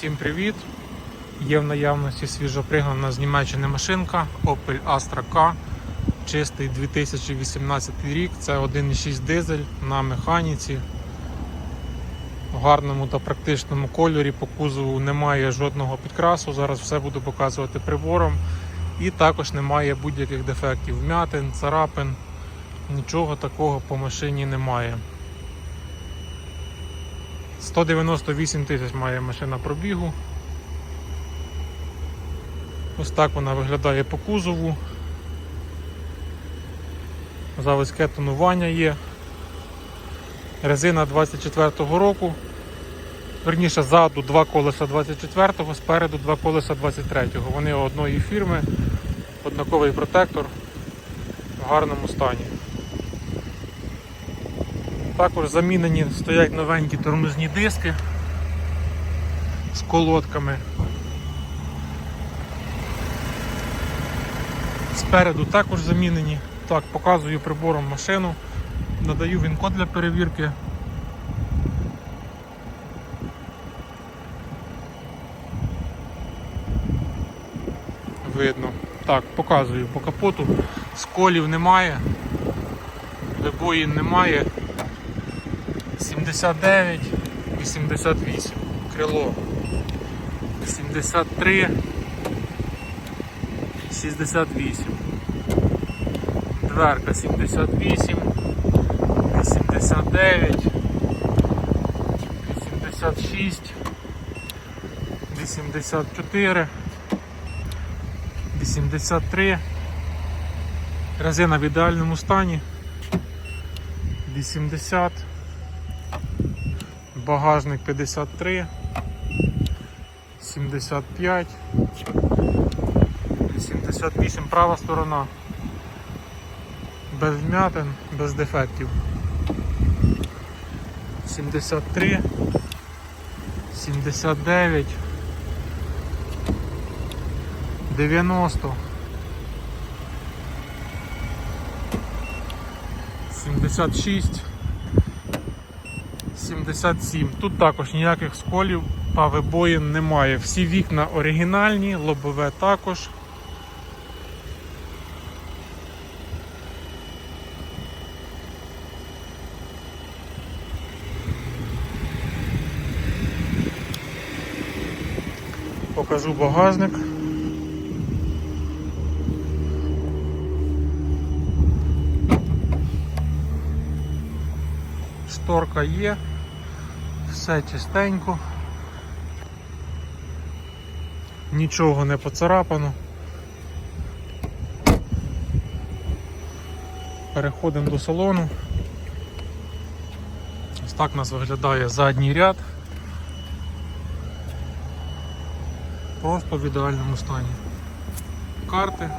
Всім привіт! Є в наявності свіжопригнана з Німеччини машинка Opel Astra K. Чистий 2018 рік. Це 1,6 дизель на механіці. В гарному та практичному кольорі по кузову немає жодного підкрасу. Зараз все буду показувати прибором. І також немає будь-яких дефектів, вмятин, царапин. Нічого такого по машині немає. 198 тисяч має машина пробігу. Ось так вона виглядає по кузову. Заводське тонування є. Резина 24-го року. Верніше ззаду два колеса 24-го, спереду два колеса 23-го. Вони одної фірми, однаковий протектор в гарному стані. Також замінені стоять новенькі тормозні диски з колодками. Спереду також замінені. Так, показую прибором машину, надаю він код для перевірки. Видно. Так, показую по капоту. Сколів немає, вибоїн немає. 79, 88, крило. 73, 68, дверка 78, 89, 86, 84, 83, резина в ідеальному стані, 80, багажник 53, 75, 88, права сторона. Без вмятин, без дефектів. 73, 79, 90, 76, 77. Тут також ніяких сколів та вибоїн немає. Всі вікна оригінальні, лобове також. Покажу багажник. Шторка є, все чистенько, нічого не поцарапано. Переходимо до салону. Ось так у нас виглядає задній ряд. Просто в ідеальному стані. Карти.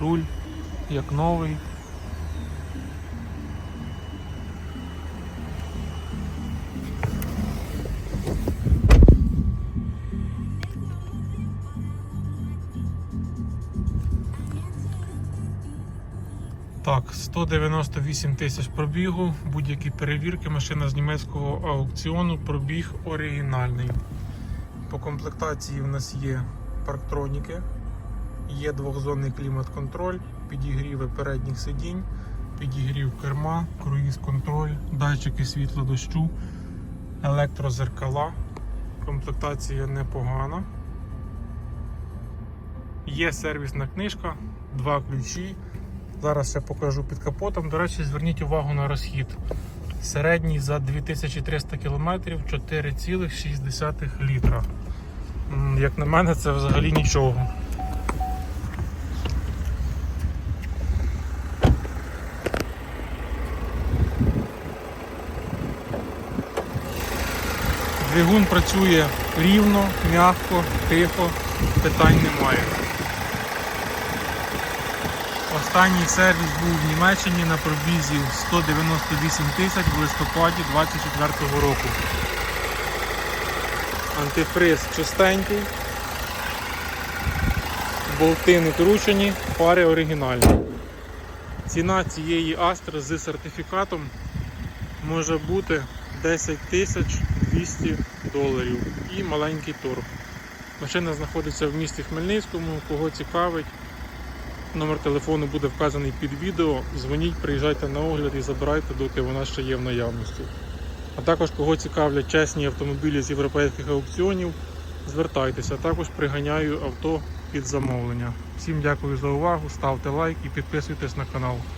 Руль як новий. Так, 198 тисяч пробігу, будь-які перевірки, машина з німецького аукціону, пробіг оригінальний. По комплектації в нас є парктроніки, є двохзонний клімат-контроль, підігріви передніх сидінь, підігрів керма, круїз-контроль, датчики світла дощу, електрозеркала. Комплектація непогана. Є сервісна книжка, два ключі. Зараз ще покажу під капотом. До речі, зверніть увагу на розхід. Середній за 2300 км 4,6 літра. Як на мене, це взагалі нічого. Двигун працює рівно, м'яко, тихо, питань немає. Останній сервіс був в Німеччині на пробізі 198 тисяч в листопаді 2024 року. Антифриз чистенький. болти не кручені, пари оригінальні. Ціна цієї Астри з сертифікатом може бути 10 тисяч 200 доларів і маленький торг. Машина знаходиться в місті Хмельницькому. Кого цікавить, номер телефону буде вказаний під відео. Дзвоніть, приїжджайте на огляд і забирайте, доки вона ще є в наявності. А також кого цікавлять чесні автомобілі з європейських аукціонів, звертайтеся. Також приганяю авто під замовлення. Всім дякую за увагу, ставте лайк і підписуйтесь на канал.